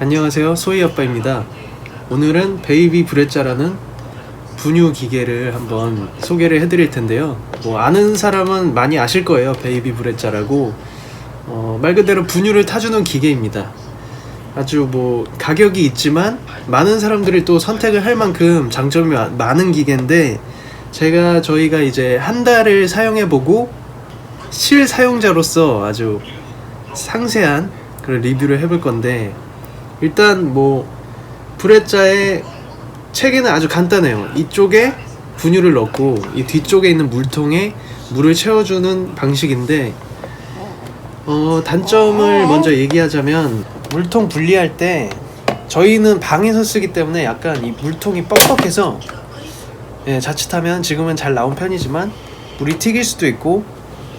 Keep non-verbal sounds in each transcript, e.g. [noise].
안녕하세요 소희 아빠입니다. 오늘은 베이비 브레자라는 분유 기계를 한번 소개를 해드릴 텐데요. 뭐 아는 사람은 많이 아실 거예요 베이비 브레자라고. 어, 말 그대로 분유를 타주는 기계입니다. 아주 뭐 가격이 있지만 많은 사람들이 또 선택을 할 만큼 장점이 마- 많은 기계인데 제가 저희가 이제 한 달을 사용해 보고 실 사용자로서 아주 상세한 그런 리뷰를 해볼 건데 일단 뭐 브레자의 체계는 아주 간단해요. 이쪽에 분유를 넣고 이 뒤쪽에 있는 물통에 물을 채워주는 방식인데 어, 단점을 먼저 얘기하자면 물통 분리할 때 저희는 방에서 쓰기 때문에 약간 이 물통이 뻑뻑해서 예, 자칫하면 지금은 잘 나온 편이지만 물이 튀길 수도 있고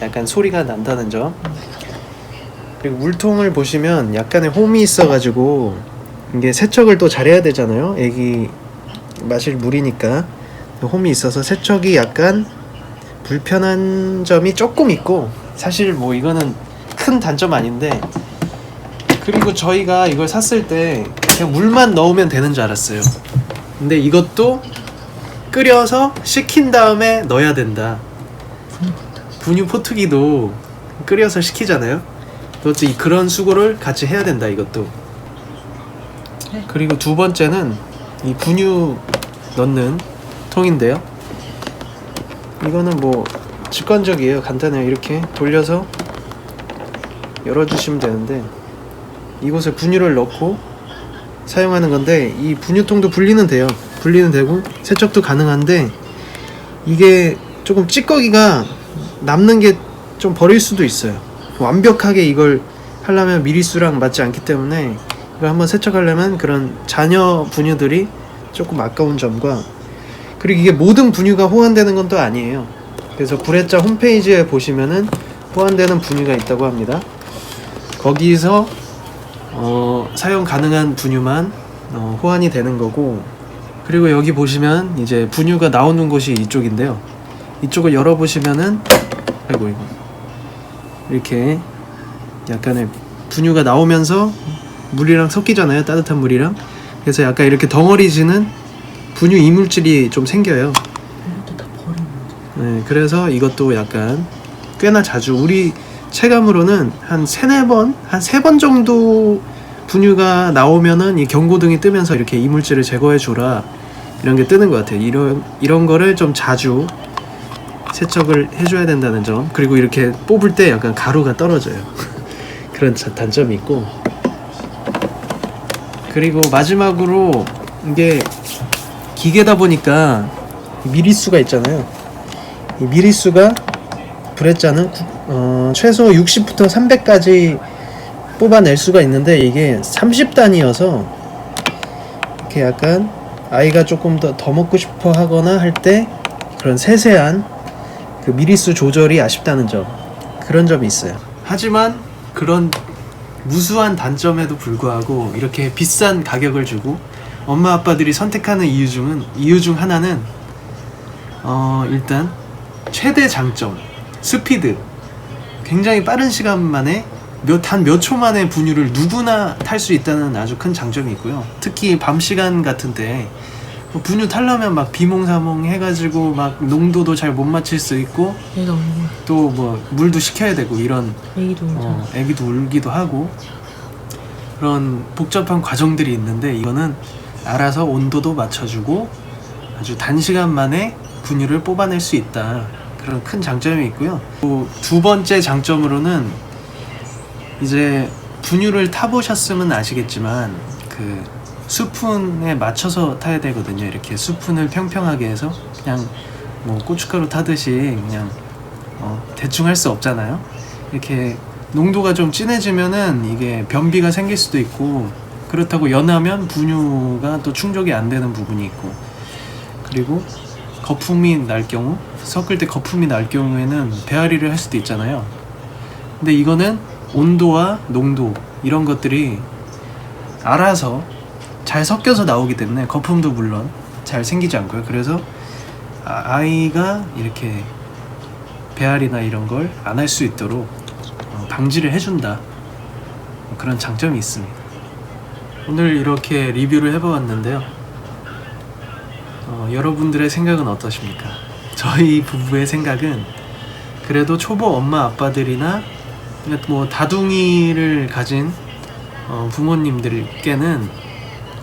약간 소리가 난다는 점 그리고 물통을 보시면 약간의 홈이 있어가지고 이게 세척을 또 잘해야 되잖아요. 애기 마실 물이니까 홈이 있어서 세척이 약간 불편한 점이 조금 있고 사실 뭐 이거는 큰 단점 아닌데 그리고 저희가 이걸 샀을 때 그냥 물만 넣으면 되는 줄 알았어요. 근데 이것도 끓여서 식힌 다음에 넣어야 된다. 분유 포트기도 끓여서 식히잖아요. 그것도 이- 그런 수고를 같이 해야 된다 이것도. 그리고 두 번째는 이 분유 넣는 통인데요. 이거는 뭐 직관적이에요. 간단해요. 이렇게 돌려서 열어주시면 되는데 이곳에 분유를 넣고 사용하는 건데 이 분유통도 분리는 돼요. 분리는 되고 세척도 가능한데 이게 조금 찌꺼기가 남는 게 좀 버릴 수도 있어요. 완벽하게 이걸 하려면 미리수랑 맞지 않기 때문에 이걸 한번 세척하려면 그런 잔여 분유들이 조금 아까운 점과 그리고 이게 모든 분유가 호환되는 건 또 아니에요. 그래서 브레자 홈페이지에 보시면은 호환되는 분유가 있다고 합니다. 거기서 어, 사용 가능한 분유만 어, 호환이 되는 거고 그리고 여기 보시면 이제 분유가 나오는 곳이 이쪽인데요. 이쪽을 열어 보시면은 아이고 이거 이렇게 약간의 분유가 나오면서 물이랑 섞이잖아요. 따뜻한 물이랑. 그래서 약간 이렇게 덩어리지는 분유 이물질이 좀 생겨요. 이것도 다 버리는 거지. 네, 그래서 이것도 약간 꽤나 자주 우리 체감으로는 한 세네 번, 한 세 번 정도 분유가 나오면은 이 경고등이 뜨면서 이렇게 이물질을 제거해 줘라 이런 게 뜨는 것 같아요. 이런 이런 거를 좀 자주 세척을 해줘야 된다는 점 그리고 이렇게 뽑을 때 약간 가루가 떨어져요. [laughs] 그런 자- 단점이 있고 그리고 마지막으로 이게 기계다 보니까 미리수가 있잖아요. 이 미리수가 브레자는 구- 어, 최소 60부터 300까지 뽑아낼 수가 있는데 이게 30단이어서 이렇게 약간 아이가 조금 더 더 먹고 싶어 하거나 할 때 그런 세세한 그 미리수 조절이 아쉽다는 점 그런 점이 있어요. 하지만 그런 무수한 단점에도 불구하고 이렇게 비싼 가격을 주고 엄마 아빠들이 선택하는 이유 중은 이유 중 하나는 어 일단 최대 장점 스피드 굉장히 빠른 시간 만에 몇한몇 초 만에 분유를 누구나 탈 수 있다는 아주 큰 장점이 있고요. 특히 밤 시간 같은데 뭐 분유 탈려면 막 비몽사몽 해가지고 막 농도도 잘 못 맞출 수 있고 울고. 또 뭐 물도 식혀야 되고 이런 애기도 울잖아. 어, 애기도 울기도 하고 그런 복잡한 과정들이 있는데 이거는 알아서 온도도 맞춰주고 아주 단시간 만에 분유를 뽑아낼 수 있다. 그런 큰 장점이 있고요. 또 두 번째 장점으로는 이제 분유를 타보셨으면 아시겠지만 그 수푼에 맞춰서 타야 되거든요 이렇게 수푼을 평평하게 해서 그냥 뭐 고춧가루 타듯이 그냥 어, 대충 할 수 없잖아요. 이렇게 농도가 좀 진해지면은 이게 변비가 생길 수도 있고 그렇다고 연하면 분유가 또 충족이 안 되는 부분이 있고 그리고 거품이 날 경우 섞을 때 거품이 날 경우에는 배앓이를 할 수도 있잖아요. 근데 이거는 온도와 농도 이런 것들이 알아서 잘 섞여서 나오기 때문에 거품도 물론 잘 생기지 않고요. 그래서 아- 아이가 이렇게 배앓이나 이런 걸 안 할 수 있도록 어, 방지를 해준다 뭐 그런 장점이 있습니다. 오늘 이렇게 리뷰를 해보았는데요. 어, 여러분들의 생각은 어떠십니까? 저희 부부의 생각은 그래도 초보 엄마 아빠들이나 뭐 다둥이를 가진 어, 부모님들께는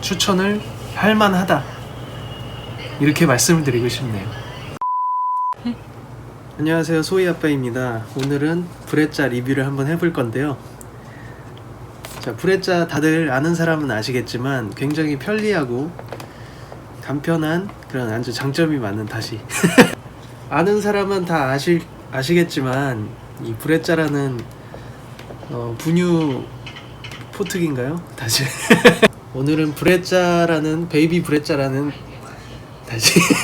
추천을 할 만하다 이렇게 말씀을 드리고 싶네요. 안녕하세요 소희 아빠입니다. 오늘은 브레짜 리뷰를 한번 해볼 건데요. 자 브레짜 다들 아는 사람은 아시겠지만 굉장히 편리하고 간편한 그런 아주 장점이 많은 다시 [laughs] 아는 사람은 다 아실 아시겠지만 이 브레짜라는 어, 분유 포특인가요? 다시 [laughs] 오늘은 브레짜라는 베이비 브레짜라는 다시 [laughs]